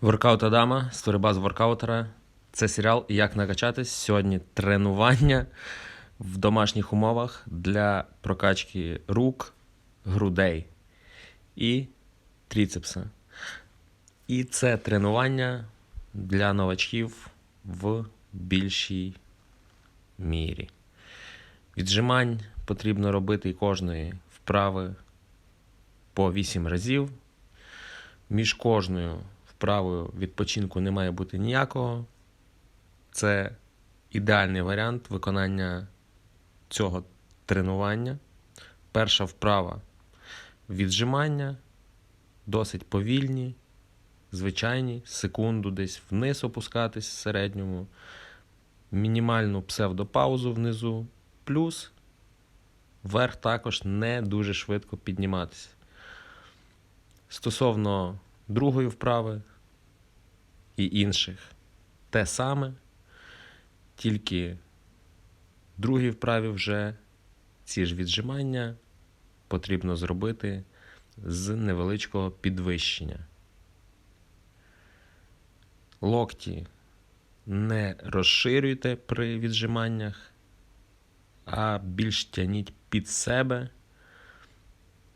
Воркаут Адама, Сторібаз воркаутера. Це серіал Як накачатись. Сьогодні тренування в домашніх умовах для прокачки рук, грудей і тріцепса. І це тренування для новачків в більшій мірі. Віджимань потрібно робити кожної вправи по 8 разів. Між кожною вправою відпочинку не має бути ніякого. Це ідеальний варіант виконання цього тренування. Перша вправа віджимання, досить повільні, звичайні, секунду десь вниз опускатись в середньому, мінімальну псевдопаузу внизу, плюс вверх також не дуже швидко підніматися. Стосовно другої вправи і інших те саме, тільки в другій вправі вже ці ж віджимання потрібно зробити з невеличкого підвищення. Локті не розширюйте при віджиманнях, а більш тяніть під себе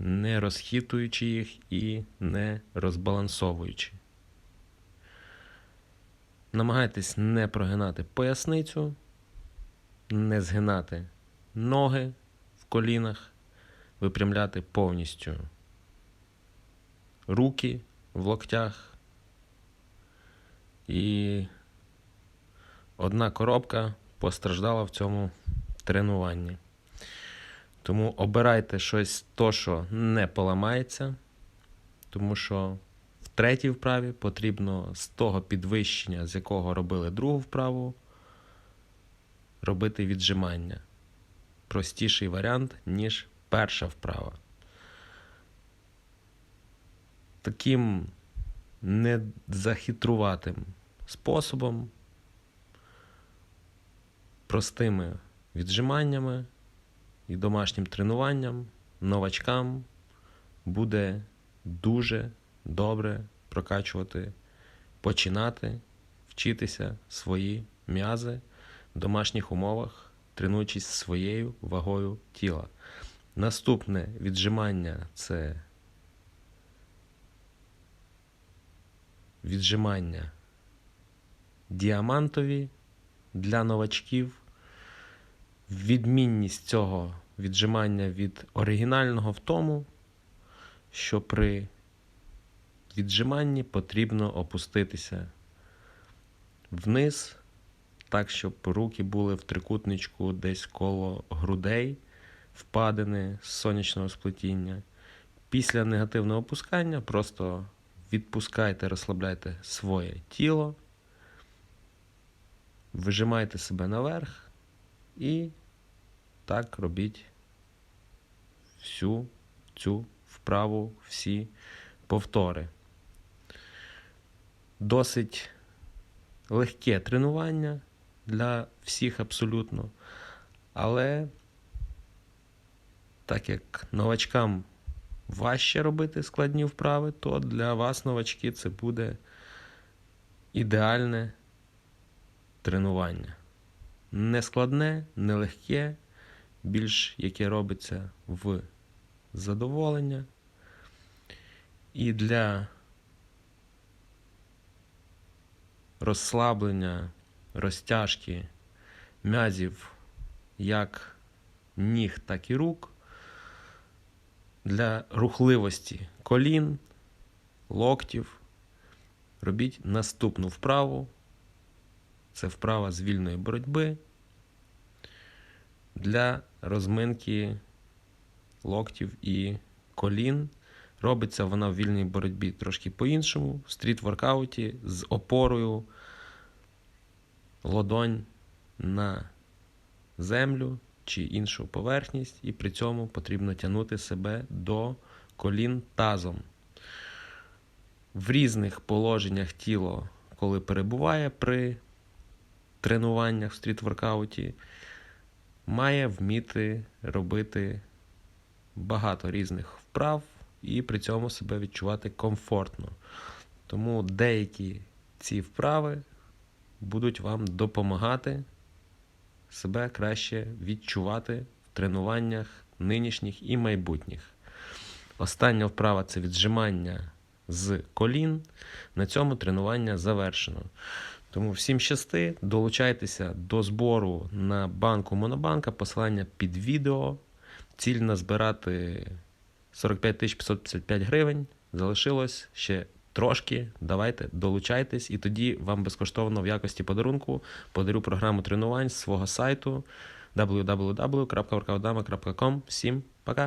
не розхитуючи їх і не розбалансовуючи. Намагайтесь не прогинати поясницю, не згинати ноги в колінах, випрямляти повністю руки в локтях. І одна коробка постраждала в цьому тренуванні. Тому обирайте щось то, що не поламається, тому що в третій вправі потрібно з того підвищення, з якого робили другу вправу, робити віджимання. Простіший варіант, ніж перша вправа. Таким незахитруватим способом, простими віджиманнями і домашнім тренуванням новачкам буде дуже добре прокачувати, починати вчитися свої м'язи в домашніх умовах, тренуючись своєю вагою тіла. Наступне віджимання це віджимання діамантові для новачків. Відмінність цього віджимання від оригінального в тому, що при віджиманні потрібно опуститися вниз, так, щоб руки були в трикутничку десь коло грудей, впадини з сонячного сплетіння. Після негативного опускання просто відпускайте, розслабляйте своє тіло, вижимайте себе наверх і так робіть всю цю вправу, всі повтори. Досить легке тренування для всіх абсолютно. Але так як новачкам важче робити складні вправи, то для вас, новачки, це буде ідеальне тренування. Не складне, не легке, більш яке робиться в задоволення. І для розслаблення, розтяжки м'язів як ніг, так і рук, для рухливості колін, локтів. Робіть наступну вправу. Це вправа з вільної боротьби для розминки локтів і колін. Робиться вона в вільній боротьбі трошки по-іншому, в стріт-воркауті з опорою лодонь на землю чи іншу поверхність, і при цьому потрібно тягнути себе до колін тазом. В різних положеннях тіло, коли перебуває при тренуваннях в стріт-воркауті, має вміти робити багато різних вправ і при цьому себе відчувати комфортно. Тому деякі ці вправи будуть вам допомагати себе краще відчувати в тренуваннях нинішніх і майбутніх. Остання вправа це віджимання з колін. На цьому тренування завершено. Тому всім щасти, долучайтеся до збору на банку Монобанка, посилання під відео. Ціль назбирати 45 555 гривень. Залишилось ще трошки. Давайте долучайтесь, і тоді вам безкоштовно в якості подарунку подарю програму тренувань з свого сайту www.workoutdama.com. Всім пока!